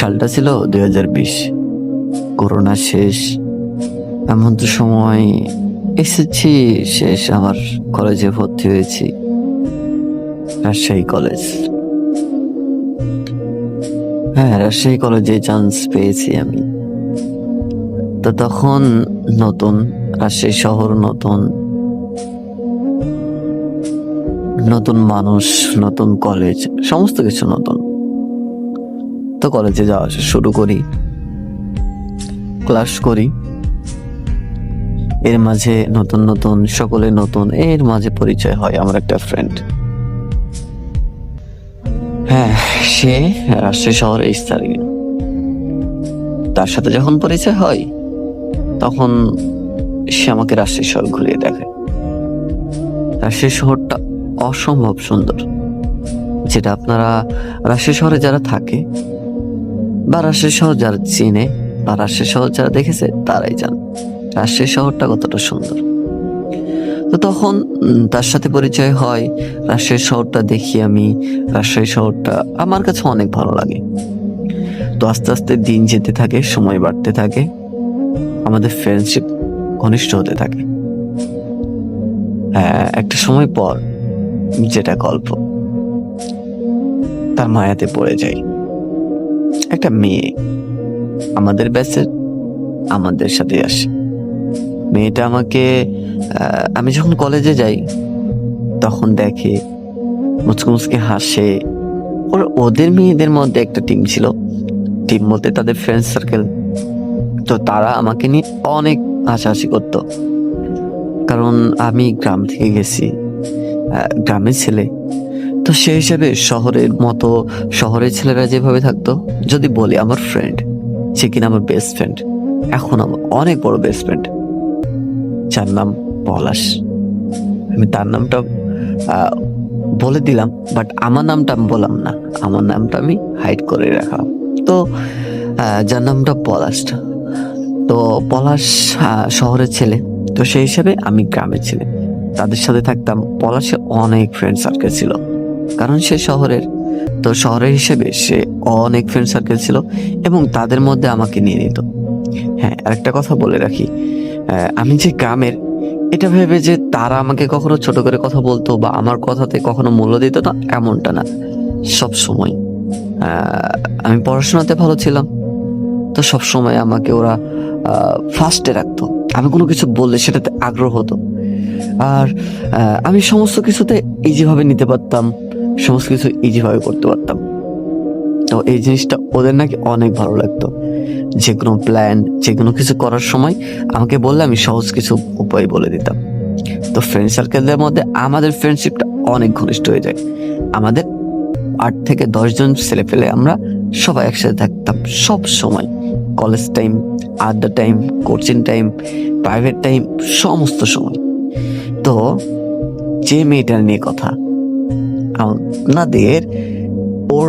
সালটা ছিল দুই হাজার বিশ। করোনা শেষ। এমন তো সময় এসেছি, শেষ আমার কলেজে ভর্তি হয়েছি। রাজশাহী কলেজ হ্যাঁ রাজশাহী কলেজে চান্স পেয়েছি আমি। তো তখন নতুন, রাজশাহী শহর নতুন। নতুন মানুষ, নতুন কলেজ সমস্ত কিছু নতুন। তো কলেজে যাওয়া আসা শুরু করি। ক্লাস করি। এর মাঝে নতুন নতুন, সকলে নতুন, এর মাঝে পরিচয় হয় আমার একটা ফ্রেন্ড হ্যাঁ সে রাজশাহী শহরে স্থানীয় তার সাথে যখন পরিচয় হয়, তখন সে আমাকে রাজশাহী শহর ঘুরিয়ে দেখায় রাজশাহী শহরটা অসম্ভব সুন্দর। যেটা আপনারা রাজশাহী শহরে যারা থাকে বা রাজশাহী শহর যারা চিনে বা রাজশাহী শহর যারা দেখেছে তারাই জান রাজশাহী শহরটা কতটা সুন্দর। তো তখন তার সাথে পরিচয় হয় রাজশাহী শহরটা দেখি আমি রাজশাহী শহরটা আমার কাছে অনেক ভালো লাগে। তো আস্তে আস্তে দিন যেতে থাকে সময় বাড়তে থাকে আমাদের ফ্রেন্ডশিপ ঘনিষ্ঠ হতে থাকে। হ্যাঁ, একটা সময় পর যেটা গল্প তার মায়াতে পড়ে যাই। একটা মেয়ে। আমাদের ব্যাচের আমাদের সাথে আসে। মেয়েটা আমাকে আমি যখন কলেজে যাই, তখন দেখে, মুচকে মুচকে হাসে। ওর, ওদের মেয়েদের মধ্যে একটা টিম ছিল। টিম বলতে তাদের ফ্রেন্ড সার্কেল তো তারা আমাকে নিয়ে অনেক হাসাহাসি করতো। কারণ আমি গ্রাম থেকে গেছি। গ্রামের ছেলে। তো সেই হিসেবে শহরের মতো শহরের ছেলেরা যেভাবে থাকতো, যদি বলি আমার ফ্রেন্ড সে কিনা আমার বেস্ট ফ্রেন্ড এখন আমার অনেক বড় বেস্ট ফ্রেন্ড যার নাম পলাশ। আমি তার নামটা বলে দিলাম বাট আমার নামটা আমি বললাম না। আমার নামটা আমি হাইড করে রাখলাম। তো যার নামটা পলাশটা তো পলাশ শহরের ছেলে। তো সেই হিসাবে আমি গ্রামের ছেলে। তাদের সাথে থাকতাম। পলাশে অনেক ফ্রেন্ড সার্কেল ছিল। কারণ সে শহরের, তো শহরের হিসেবে সে অনেক ফ্রেন্ড সার্কেল ছিল এবং তাদের মধ্যে আমাকে নিয়ে নিত। হ্যাঁ আরেকটা কথা বলে রাখি। আমি যে গ্রামের, এটা ভেবে যে তারা আমাকে কখনো ছোট করে কথা বলতো বা আমার কথাতে কখনো মূল্য দিত না, এমনটা না। সব সময় আমি পড়াশোনাতে ভালো ছিলাম। তো সব সময় আমাকে ওরা ফার্স্টে রাখতো। আমি কোনো কিছু বললে সেটাতে আগ্রহ হতো। আর আমি সমস্ত কিছুতে ইজিভাবে নিতে পারতাম। সমস্ত কিছু ইজিভাবে করতে পারতাম। তো এই জিনিসটা ওদের নাকি অনেক ভালো লাগতো। যে কোনো প্ল্যান যে কোনো কিছু করার সময় আমাকে বললে আমি সহজ কিছু উপায় বলে দিতাম। তো ফ্রেন্ড সার্কেলের মধ্যে আমাদের ফ্রেন্ডশিপটা অনেক ঘনিষ্ঠ হয়ে যায়। আমাদের আট থেকে দশজন ছেলে পেলে আমরা সবাই একসাথে থাকতাম সব সময়। কলেজ টাইম আড্ডা time coaching time private time সমস্ত সময়। তো যে মেয়েটার নিয়ে কথা আপনাদের ওর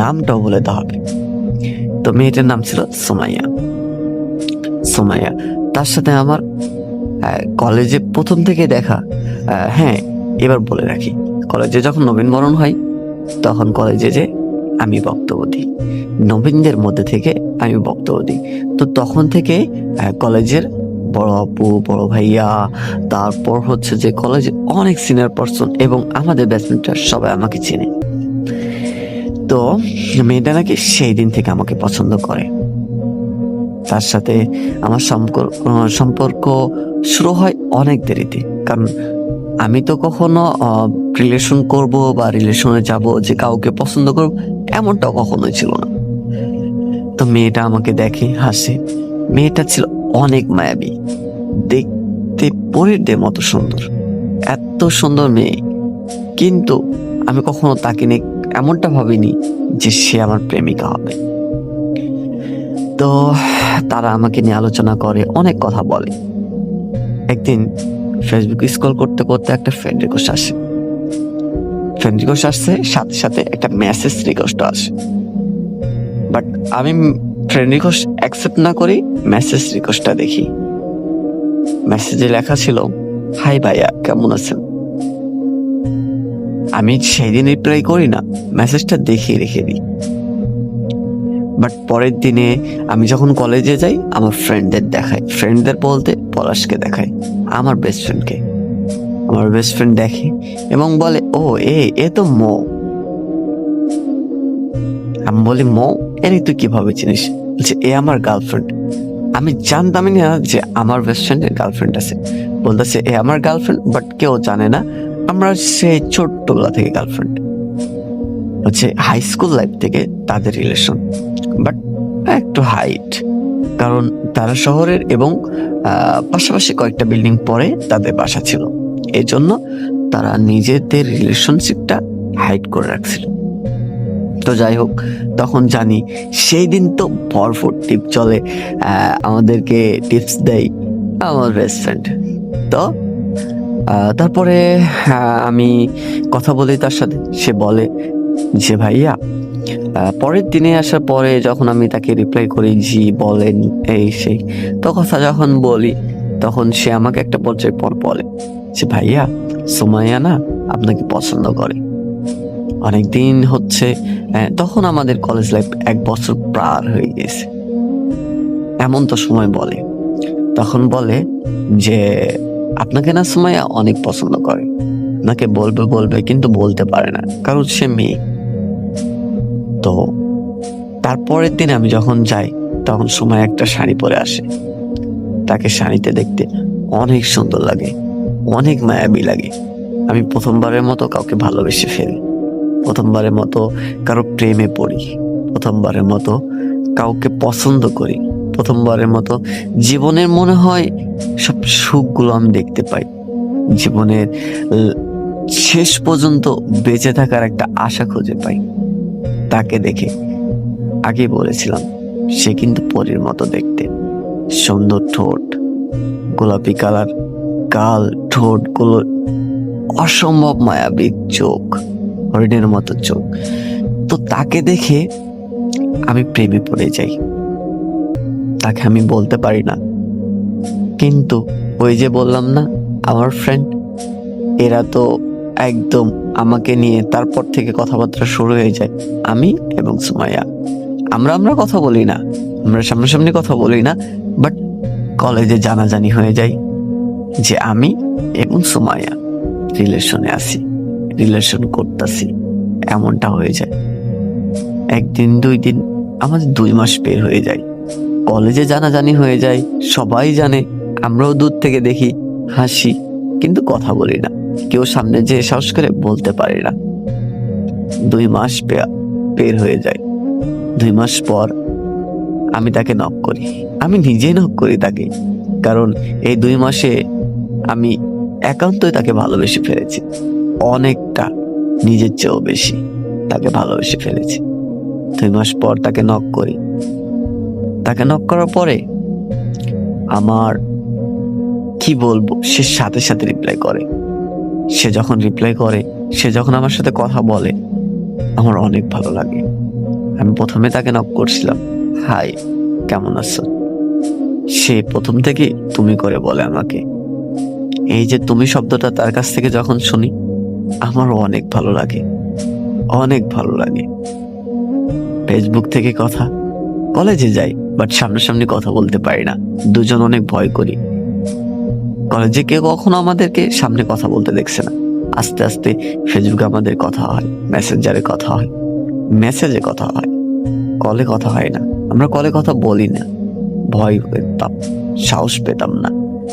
নামটাও বলে দেওয়া হবে। তো মেয়েটার নাম ছিল সোমাইয়া। সোমাইয়া, তার সাথে আমার কলেজে প্রথম থেকে দেখা হ্যাঁ এবার বলে রাখি, কলেজে যখন নবীনবরণ হয়, তখন কলেজে যে আমি বক্তব্য দিই, নবীনদের মধ্যে থেকে আমি বক্তব্য দিই। তো তখন থেকে কলেজের বড় আপু, বড় ভাইয়া, তারপর হচ্ছে যে কলেজে অনেক সিনিয়র পার্সন এবং আমাদের ব্যাচমেটরা সবাই আমাকে চেনে। তো মেয়েটা নাকি সেই দিন থেকে আমাকে পছন্দ করে। তার সাথে আমার সম্পর্ক সম্পর্ক শুরু হয় অনেক দেরিতে। কারণ আমি তো কখনো রিলেশন করব বা রিলেশনে যাব যে কাউকে পছন্দ করব এমনটাও কখনোই ছিল না। তো মেয়েটা আমাকে দেখে হাসে। মেয়েটা ছিল অনেক মায়াবী। দেখতে পরীরদের মতো সুন্দর। এত সুন্দর মেয়ে। কিন্তু আমি কখনো তাকে নিয়ে এমনটা ভাবিনি যে সে আমার প্রেমিকা হবে। তো তারা আমাকে নিয়ে আলোচনা করে, অনেক কথা বলে। একদিন ফেসবুক স্ক্রল করতে করতে একটা ফ্রেন্ড রিকোয়েস্ট আসে। ফ্রেন্ড রিকোয়েস্ট আসছে, সাথে সাথে একটা মেসেজ রিকোয়েস্ট আসে। বাট আমি ফ্রেন্ড রিকোয়েস্ট অ্যাকসেপ্ট না করি মেসেজ রিকোয়েস্টটা দেখি। মেসেজে লেখা ছিল হাই ভাইয়া, কেমন আছেন? আমি সেই দিন রিপ্লাই করি না মেসেজটা দেখে, রেখে দিই। বাট পরের দিনে আমি যখন কলেজে যাই, আমার ফ্রেন্ডদের দেখাই। ফ্রেন্ডদের বলতে পলাশকে দেখাই, আমার বেস্ট ফ্রেন্ডকে আমার বেস্ট ফ্রেন্ড দেখে এবং বলে, ও, এ এ তো মো। আমি বলি, মো এরই তুই কীভাবে চিনিস? বলছে, এ আমার গার্লফ্রেন্ড আমি জানতামই না যে আমার বেস্ট ফ্রেন্ডের গার্লফ্রেন্ড আছে। বলতেছে, এ আমার গার্লফ্রেন্ড বাট কেউ জানে না, আমরা সেই ছোট্টবেলা থেকে গার্লফ্রেন্ড হচ্ছে হাই স্কুল লাইফ থেকে তাদের রিলেশন বাট একটু হাইট কারণ তারা শহরের এবং পাশাপাশি কয়েকটা বিল্ডিং পরে তাদের বাসা ছিল। এই জন্য তারা নিজেদের রিলেশনশিপটা হাইট করে রাখছিল। তো যাই হোক, তখন জানি সেই দিন তো ভরপুর টিপ চলে আমাদেরকে টিপস দেয় আমার বেস্ট ফ্রেন্ড তো তারপরে আমি কথা বলি তার সাথে, সে বলে যে, ভাইয়া পরের দিনে আসার পরে যখন আমি তাকে রিপ্লাই করি, জি, বলেন, এই, সেই, তো কথা যখন বলি, তখন সে আমাকে একটা পর্যায়ে পর বলে যে, ভাইয়া, সোমাইয়া না আপনাকে পছন্দ করে। অনেকদিন হচ্ছে তখন আমাদের কলেজ লাইফ এক বছর পার হয়ে গেছে। এমন তো সময় বলে। তখন বলে যে, আপনাকে না সময় অনেক পছন্দ করে। আপনাকে বলবে বলবে, কিন্তু বলতে পারে না, কারণ সে মেয়ে। তো তারপরের দিন আমি যখন যাই, তখন সময় একটা শাড়ি পরে আসে। তাকে শাড়িতে দেখতে অনেক সুন্দর লাগে, অনেক মায়াবী লাগে। আমি প্রথমবারের মতো কাউকে ভালোবেসে ফেলি। প্রথমবারের মতো কারও প্রেমে পড়ি, প্রথমবারের মতো কাউকে পছন্দ করি, প্রথমবারের মতো জীবনের মনে হয় সব সুখগুলো আমি দেখতে পাই। জীবনের শেষ পর্যন্ত বেঁচে থাকার একটা আশা খুঁজে পাই। তাকে দেখে আগে বলেছিলাম, সে কিন্তু পরীর মতো দেখতে। সুন্দর ঠোঁট, গোলাপি কালার গাল ঠোঁটগুলো অসম্ভব মায়াবিক চোখ। হরিণের মতো চোখ। তো তাকে দেখে আমি প্রেমে পড়ে যাই। তাকে আমি বলতে পারি না। কিন্তু ওই যে বললাম না, আমার ফ্রেন্ড এরা তো একদম আমাকে নিয়ে তারপর থেকে কথাবার্তা শুরু হয়ে যায়। আমি এবং সুমাইয়া। আমরা আমরা কথা বলি না। আমরা সামনাসামনি কথা বলি না বাট কলেজে জানাজানি হয়ে যায় যে আমি এবং সুমাইয়া রিলেশনে আছি। রিলেশন করতেছি, এমনটা হয়ে যায়। একদিন, দুই দিন, আমাদের দুই মাস বের হয়ে যায়। কলেজে জানাজানি হয়ে যায়, সবাই জানে, আমরাও দূর থেকে দেখি, হাসি, কিন্তু কথা বলি না। কেউ সামনে যে সাহস করে বলতে পারি না। দুই মাস বের হয়ে যায়। দুই মাস পর আমি তাকে নক করি। আমি নিজেই নক করি তাকে, কারণ এই দুই মাসে আমি একান্তই তাকে ভালোবেসে ফেলেছি। অনেকটা নিজের চেয়েও বেশি তাকে ভালোবেসে ফেলেছি। দুই মাস পর তাকে নক করি। তাকে নক করার পরে আমার, কি বলব, সে সাথে সাথে রিপ্লাই করে। সে যখন রিপ্লাই করে, সে যখন আমার সাথে কথা বলে, আমার অনেক ভালো লাগে। আমি প্রথমে তাকে নক করছিলাম, হাই, কেমন আছো? সে প্রথম থেকে তুমি করে বলে আমাকে। এই যে তুমি শব্দটা তার কাছ থেকে যখন শুনি আমারও অনেক ভালো লাগে। অনেক ভালো লাগে। ফেসবুক থেকে কথা, কলেজে যাই বাট সামনাসামনি কথা বলতে পারি না। দুজন অনেক ভয় করি। কলেজে কেউ কখনো আমাদেরকে সামনে কথা বলতে দেখছে না। আস্তে আস্তে ফেসবুকে আমাদের কথা হয় মেসেঞ্জারে কথা হয় মেসেজে কথা হয়। কলে কথা হয় না। আমরা কলে কথা বলি না। ভয় পেতাম, সাহস পেতাম না।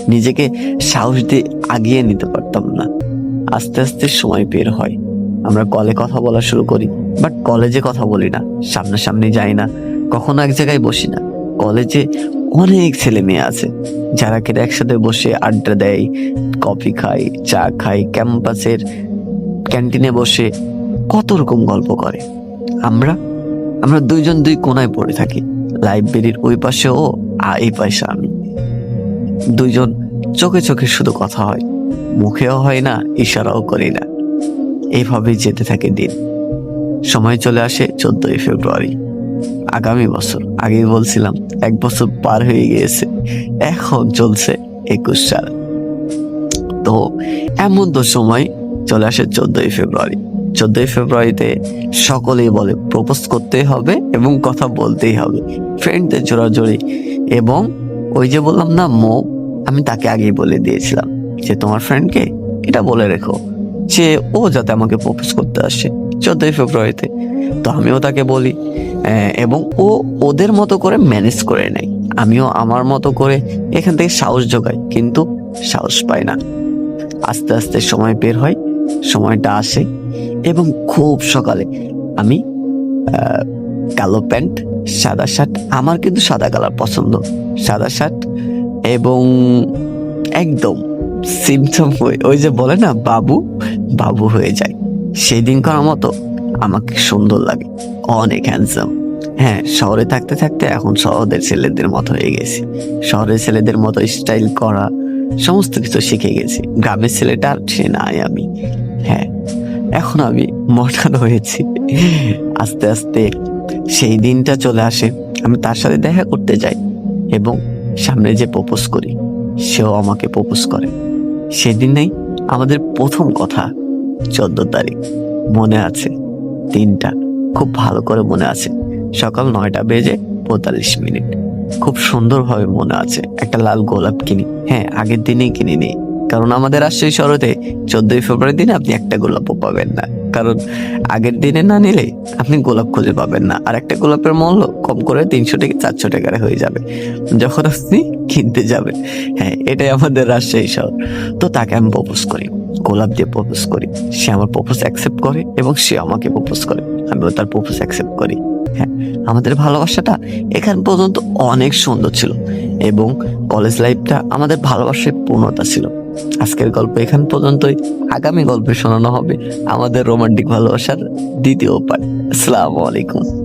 নিজেকে সাহস দিয়ে আগিয়ে নিতে পারতাম না। আস্তে আস্তে সময় বের হয়। আমরা কলে কথা বলা শুরু করি বাট কলেজে কথা বলি না, সামনাসামনি যাই না, কখনো এক জায়গায় বসি না। কলেজে অনেক ছেলে মেয়ে আছে, যারা কিনা একসাথে বসে আড্ডা দেয় কফি খায়, চা খায়, ক্যাম্পাসের ক্যান্টিনে বসে কত রকম গল্প করে। আমরা আমরা দুইজন দুই কোনায় পড়ে থাকি লাইব্রেরির ওই পাশে ও আর এই পাশে আমি। দুইজন চোখে চোখে শুধু কথা হয়। মুখেও হয় না, ইশারাও করি না। এইভাবে যেতে থাকে দিন। সময় চলে আসে চোদ্দই ফেব্রুয়ারি। আগামী বছর, আগেই বলছিলাম, এক বছর পার হয়ে গিয়েছে। এখন চলছে একুশ সাল। তো এমন তো সময় চলে আসে চোদ্দই ফেব্রুয়ারি। চোদ্দই ফেব্রুয়ারিতে সকলেই বলে, প্রপোজ করতেই হবে এবং কথা বলতেই হবে। ফ্রেন্ডদের জোরাজোরি এবং ওই যে বললাম না, মো, আমি তাকে আগেই বলে দিয়েছিলাম। যে তোমার ফ্রেন্ডকে এটা বলে রেখো। যে ও যাতে আমাকে প্রপোজ করতে আসে চোদ্দই ফেব্রুয়ারিতে। তো আমিও তাকে বলি এবং ও ওদের মতো করে ম্যানেজ করে নেয়। আমিও আমার মতো করে এখান থেকে সাহস জোগাই, কিন্তু সাহস পাই না। আস্তে আস্তে সময় বের হয়, সময়টা আসে, এবং খুব সকালে আমি কালো প্যান্ট, সাদা শার্ট, আমার কিন্তু সাদা কালার পছন্দ, সাদা শার্ট, এবং একদম সিমটম ওই যে বলে না, বাবু বাবু হয়ে যায়। সেই দিন দিনকার মতো আমাকে সুন্দর লাগে। অনেক হ্যান্ডসাম হ্যাঁ শহরে থাকতে থাকতে এখন শহরের ছেলেদের মতো হয়ে গেছি। শহরের ছেলেদের মতো স্টাইল করা, সমস্ত কিছু শিখে গেছি। গ্রামের ছেলেটা আর সে নাই আমি। হ্যাঁ এখন আমি মডার্ন হয়েছি। আস্তে আস্তে সেই দিনটা চলে আসে। আমি তার সাথে দেখা করতে যাই এবং সামনে যে প্রপোজ করি, সেও আমাকে প্রপোজ করে। সেদিনেই আমাদের প্রথম কথা। চোদ্দ তারিখ। মনে আছে, তিনটা। খুব ভালো করে মনে আছে। সকাল নয়টা বেজে পঁয়তাল্লিশ মিনিট। খুব সুন্দরভাবে মনে আছে, একটা লাল গোলাপ কিনি। হ্যাঁ আগের দিনেই কিনে নিই কারণ আমাদের রাজশাহী শরতে চোদ্দই ফেব্রুয়ারি দিনে আপনি একটা গোলাপও পাবেন না। কারণ আগের দিনে না নিলে আপনি গোলাপ খুঁজে পাবেন না। আর একটা গোলাপের মূল্য কম করে তিনশো থেকে চারশো টাকার হয়ে যাবে। যখন আপনি কিনতে যাবেন হ্যাঁ এটাই আমাদের রাজশাহী শহর। তো তাকে আমি প্রপোজ করি, গোলাপ দিয়ে প্রপোজ করি। সে আমার প্রপোজ অ্যাকসেপ্ট করে এবং সে আমাকে প্রপোজ করে। আমিও তার প্রপোজ অ্যাকসেপ্ট করি হ্যাঁ। আমাদের ভালোবাসাটা এখান পর্যন্ত অনেক সুন্দর ছিল এবং কলেজ লাইফটা আমাদের ভালোবাসায় পূর্ণতা ছিল। আজকের গল্প এখান পর্যন্তই। আগামী গল্পে শোনানো হবে আমাদের রোমান্টিক ভালোবাসার দ্বিতীয় পার্ট আসসালামু আলাইকুম।